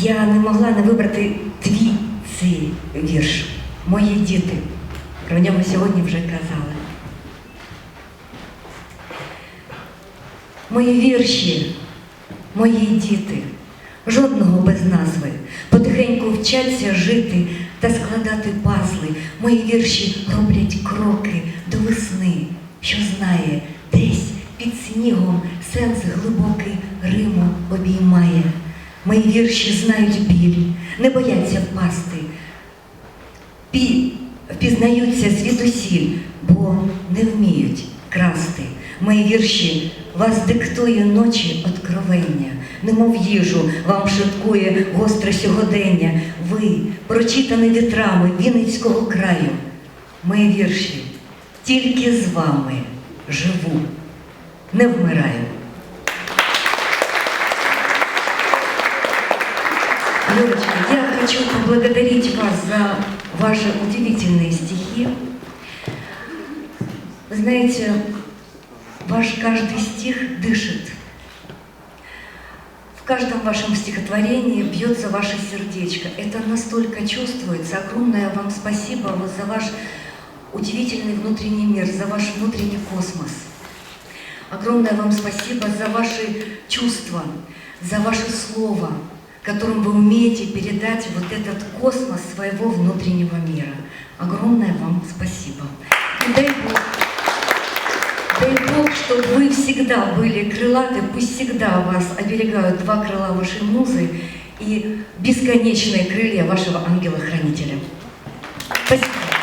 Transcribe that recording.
я не могла не вибрати твій цей вірш. Мої діти. Про нього сьогодні вже казали. Мої вірші, мої діти, жодного без назви, потихеньку вчаться жити та складати пазли. Мої вірші роблять кроки до весни, що знає, десь під снігом сенс глибокий Риму обіймає. Мої вірші знають біль, не бояться впасти, Пі... впізнаються звідусіль, бо не вміють красти. Мої вірші вас диктує ночі откровення, немов їжу вам шуткує гостре сьогодення. Ви, прочитані вітрами Вінницького краю. Мої вірші тільки з вами живу, не вмираю. Я хочу поблагодарить вас за ваши удивительные стихи. Вы знаете, ваш каждый стих дышит. В каждом вашем стихотворении бьется ваше сердечко. Это настолько чувствуется. Огромное вам спасибо вот за ваш удивительный внутренний мир, за ваш внутренний космос. Огромное вам спасибо за ваши чувства, за ваше слово, которым вы умеете передать вот этот космос своего внутреннего мира. Огромное вам спасибо. И дай Бог, дай Бог, чтобы вы всегда были крылаты, пусть всегда вас оберегают два крыла вашей музы и бесконечные крылья вашего ангела-хранителя. Спасибо.